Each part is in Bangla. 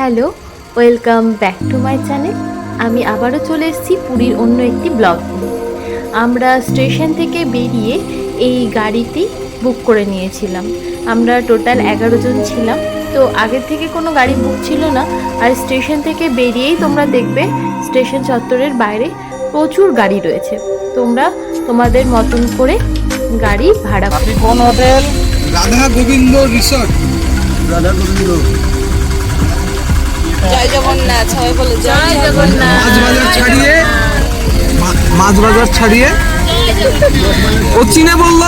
Hello welcome back to my channel. আমি আবারও চলে এসেছি পুরীর অন্য একটি ব্লগ আমরা স্টেশন থেকে বেরিয়ে এই গাড়িটি বুক করে নিয়েছিলাম। আমরা টোটাল এগারো জন ছিলাম। তো আগের থেকে কোনো গাড়ি বুক ছিল না। আর স্টেশন থেকে বেরিয়েই তোমরা দেখবে স্টেশন চত্বরের বাইরে প্রচুর গাড়ি রয়েছে। তোমরা তোমাদের মতন করে গাড়ি ভাড়া করো। কোন হোটেল? রাধা গোবিন্দ রিসর্ট। রাধা গোবিন্দ জয় জগন্নাথ সবাই বলে জয় জগন্নাথ মাছ বাজার ছাড়িয়ে মা- মাছ বাজার ছাড়িয়ে? ও চিনে বলল।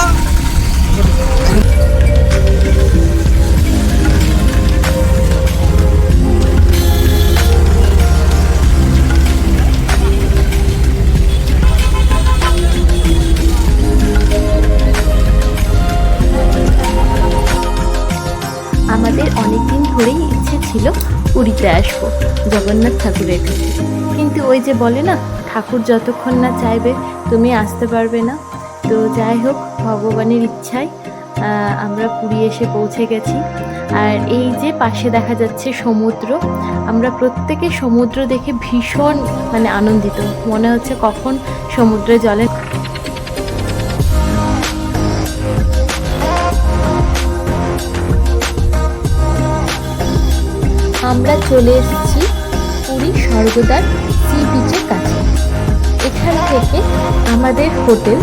আমাদের অনেক দিন ধরেই ইচ্ছে ছিল পুরীতে আসব, জগন্নাথ ঠাকুরের কাছে। কিন্তু ওই যে বলে না, ঠাকুর যতক্ষণ না চাইবে, তুমি আসতে পারবে না। তো যাই হোক, ভগবানের ইচ্ছায় আমরা পুরী এসে পৌঁছে গেছি। আর এই যে পাশে দেখা যাচ্ছে সমুদ্র, আমরা প্রত্যেকে সমুদ্র দেখে ভীষণ মানে আনন্দিত। মনে হচ্ছে কখন সমুদ্রে জলে আমরা চলে এসেছি পুরী স্বর্গদ্বার সি বিচের কাছে। এখান থেকে আমাদের হোটেল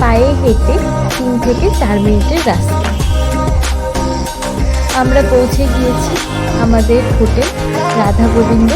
পায়ে হেঁটে তিন থেকে চার মিনিটের রাস্তা। আমরা পৌঁছে গিয়েছি আমাদের হোটেল রাধা গোবিন্দ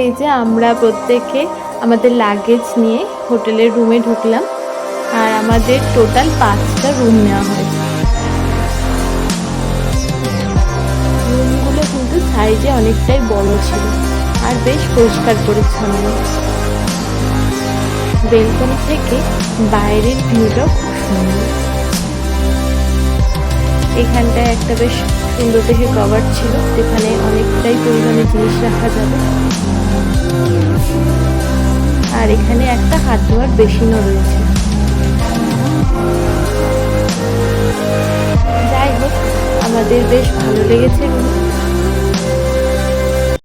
এই যে আমরা প্রত্যেকে আমাদের লাগেজ নিয়ে হোটেলের রুমে ঢুকলাম আর আমাদের টোটাল পাঁচটা রুম নেওয়া হয়েছে। রুমগুলো কিন্তু সাইজে অনেকটাই বড় ছিল আর বেশ পরিষ্কার পরিচ্ছন্ন। বেলকনি থেকে বাইরের ভিউটা খুব সুন্দর। এখানটায় একটা বেশ সুন্দর দেখে কভার ছিল, যেখানে অনেকটাই পরিমাণে জিনিস রাখা যাবে। আর এখানে একটা হাত ধোয়ার বেসিনও রয়েছে। যাই হোক, আমাদের বেশ ভালো লেগেছে।